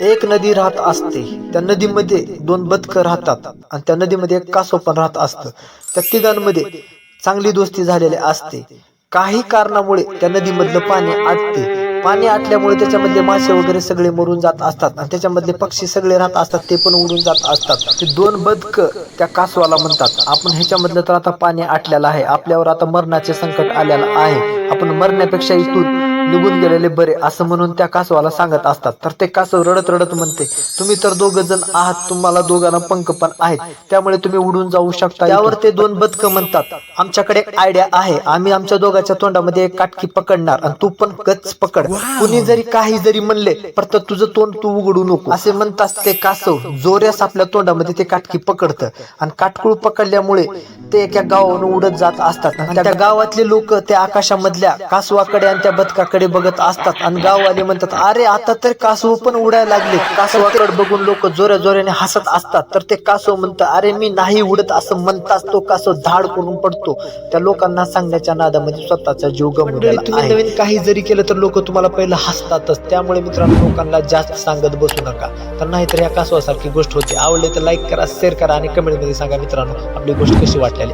एक नदी राहत असते. त्या नदीमध्ये दोन बदकं राहतात आणि त्या नदीमध्ये एक कासव पण राहत असतं. त्या तिघांमध्ये चांगली दोस्ती झालेली असते. काही कारणामुळे त्या नदीमधलं पाणी आटते. पाणी आटल्यामुळे त्याच्यामधले मासे वगैरे सगळे मरून जात असतात आणि त्याच्यामधले पक्षी सगळे राहत असतात ते पण उडून जात असतात. ते दोन बदक त्या कासवाला म्हणतात. आपण ह्याच्यामधलं तर आता पाणी आटलेलं आहे. आपल्यावर आता मरणाचे संकट आलेलं आहे. आपण मरण्यापेक्षा इथून निघून गेलेले बरे असं म्हणून त्या कासवाला सांगत असतात. तर ते कासव रडत रडत म्हणते तुम्ही तर दोघ जण आहात तुम्हाला दोघांना पंख पण आहेत. त्यामुळे तुम्ही उडून जाऊ शकता त्यावर ते दोन बदक म्हणतात आमच्याकडे आयडिया आहे आम्ही आमच्या दोघांच्या तोंडामध्ये एक काटकी पकडणार आणि तू पण गच पकड. कुणी जरी काही जरी म्हणले पर तुझं तोंड तू उघडू नको. असे म्हणताच ते कासव. जोऱ्यास आपल्या तोंडामध्ये ते काटकी पकडतं. आणि काटकुळ पकडल्यामुळे ते एका गावावरून उडत जात असतात. त्या गावातले लोक त्या आकाशामधल्या कासवाकडे आणि त्या बदकाकडे बघत असतात आणि गाववाले म्हणतात अरे आता तर कासव पण उडायला लागले. कासवाकडे बघून लोक जोऱ्या जोऱ्याने हसत असतात. तर ते कासव म्हणतं अरे मी नाही उडत असं म्हणताच तो कासव धाड करून पडतो. त्या लोकांना सांगण्याच्या नादामध्ये स्वतःचा जीव गमवलेला तुम्ही नवीन काही जरी केलं तर लोक तुम्हाला पहिलं हसतातच. त्यामुळे मित्रांनो लोकांना जास्त सांगत बसू नका. तर नाहीतर या कासवासारखी गोष्ट होती. आवडली तर लाईक करा शेअर करा आणि कमेंटमध्ये सांगा मित्रांनो आपली गोष्ट कशी वाटलेली.